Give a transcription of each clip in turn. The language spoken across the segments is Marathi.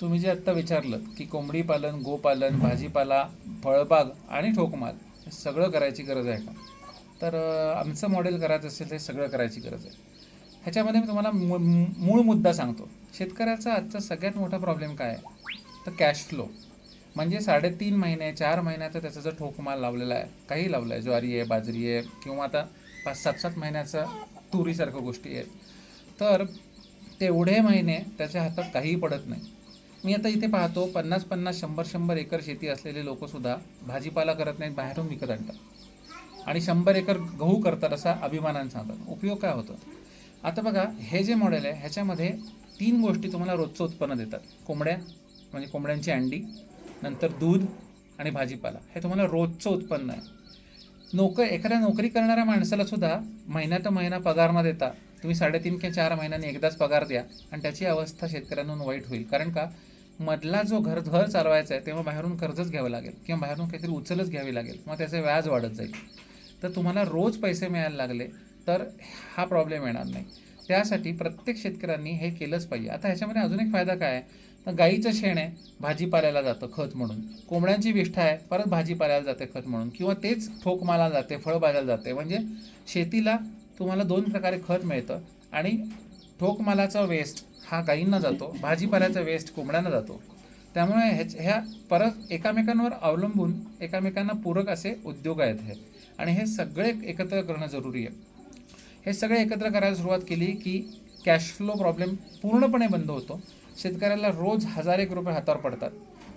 तुम्ही जे आत्ता विचारलं की कोंबडी पालन गोपालन भाजीपाला फळबाग आणि ठोकमाल हे सगळं करायची गरज आहे का? तर आमचं मॉडेल करायचं असेल ते सगळं करायची गरज आहे. ह्याच्यामध्ये मी तुम्हाला मू- मू- मूळ मुद्दा सांगतो. शेतकऱ्याचा आजचा सगळ्यात मोठा प्रॉब्लेम काय आहे? तर कॅश फ्लो म्हणजे साडेतीन महिने चार महिन्याचा त्याचा जो ठोकमाल लावलेला आहे काही लावलं आहे ज्वारी आहे बाजरी आहे किंवा आता पाच सात सात महिन्याचा तुरीसारख्या गोष्टी आहेत. तर तेवढे महिने त्याच्या हातात काहीही पडत नाही. मी आता इथे पाहतो पन्नास पन्नास शंभर शंभर एकर शेती असलेले लोकसुद्धा भाजीपाला करत नाहीत बाहेरून विकत आणतात. आणि शंभर एकर गहू करतात असा अभिमानाने सांगतात. उपयोग काय होतो? आता बघा हे जे मॉडेल आहे ह्याच्यामध्ये तीन गोष्टी तुम्हाला रोजचं उत्पन्न देतात. कोंबड्या म्हणजे कोंबड्यांची अंडी नंतर दूध आणि भाजीपाला. हे तुम्हाला रोजचं उत्पन्न आहे. नोकर एखाद्या नोकरी करणाऱ्या माणसाला सुद्धा महिना तर महिना पगार न देता तुम्ही साडेतीन किंवा चार महिन्यांनी एकदाच पगार द्या आणि त्याची अवस्था शेतकऱ्यांना वाईट होईल. कारण का? मधला जो घर घर चालवायचा आहे तेव्हा बाहेरून कर्जच घ्यावं लागेल किंवा बाहेरून काहीतरी उचलच घ्यावी लागेल. मग त्याचे व्याज वाढत जाईल. तर तुम्हाला रोज पैसे मिळायला लागले तर हा प्रॉब्लेम येणार नाही. त्यासाठी प्रत्येक शेतकऱ्यांनी हे केलंच पाहिजे. आता ह्याच्यामध्ये अजून एक फायदा काय आहे? तर गाईचं शेण आहे भाजीपाल्याला जातं खत म्हणून. कोंबड्यांची विष्ठा आहे परत भाजीपाल्याला जाते खत म्हणून. किंवा तेच ठोकमाला जाते फळभाज्याला जाते. म्हणजे शेतीला तुम्हाला दोन प्रकारे खत मिळतं आणि ठोकमालाचा वेस्ट हा गाईंना जातो भाजीपाल्याचा वेस्ट कोंबड्यांना जातो. त्यामुळे ह्याच ह्या परत एकामेकांवर अवलंबून एकामेकांना पूरक असे उद्योग आहेत हे. आणि हे सगळे एकत्र करणं जरुरी आहे. हे सगळे एकत्र करायला सुरुवात केली की कॅश फ्लो प्रॉब्लेम पूर्णपणे बंद होतो. शेतकऱ्याला रोज हजार एक रुपये हातावर पडतात.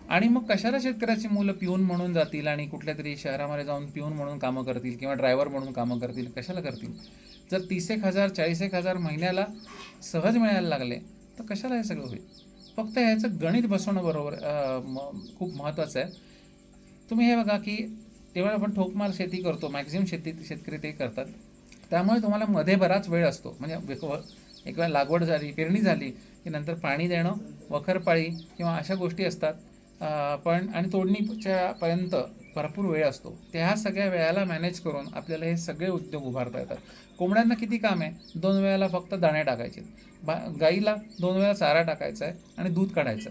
आणि मग कशाला शेतकऱ्याची मुलं पिऊन म्हणून जातील आणि कुठल्या तरी शहरामध्ये जाऊन पिऊन म्हणून कामं करतील किंवा ड्रायव्हर म्हणून कामं करतील कशाला करतील? जर तीस एक हजार चाळीस एक हजार महिन्याला सहज मिळायला लागले तर कशाला हे सगळं होईल? फक्त ह्याचं गणित बसवणं बरोबर म- खूप महत्त्वाचं आहे. तुम्ही हे बघा की तेव्हा आपण ठोकमाल शेती करतो मॅक्झिमम शेती शेतकरी ते करतात. त्यामुळे तुम्हाला मध्ये बराच वेळ असतो. म्हणजे एक व- वेळा लागवड झाली पेरणी झाली की नंतर पाणी देणं वखरपाळी किंवा अशा गोष्टी असतात. पण आणि तोडणीच्या पर्यंत भरपूर वेळ असतो. त्या सगळ्या वेळाला मॅनेज करून आपल्याला हे सगळे उद्योग उभारता येतात. कोंबड्यांना किती काम आहे? दोन वेळाला फक्त दाणे टाकायचे. बा गाईला दोन वेळा चारा टाकायचा आहे आणि दूध काढायचं.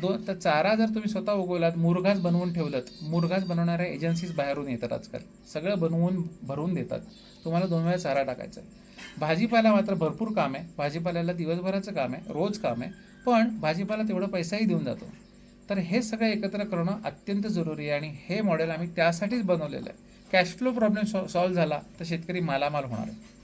दोन तर चारा जर तुम्ही स्वतः उगवलात मुरघास बनवून ठेवलं मुरघास बनवणाऱ्या एजन्सीज बाहेरून येतात आजकाल. सगळं बनवून भरून देतात. तुम्हाला दोन वेळा चारा टाकायचा आहे. भाजीपाला मात्र भरपूर काम आहे. भाजीपाल्याला दिवसभराचं काम आहे रोज काम आहे. पण भाजीपाला तेवढा पैसाही देऊन जातो. तर हे सगळं एकत्र करणं अत्यंत जरुरी आहे आणि हे मॉडेल आम्ही त्यासाठीच बनवलेलं आहे. कॅश फ्लो प्रॉब्लेम सॉ सॉल्व्ह झाला तर शेतकरी मालामाल होणार आहे.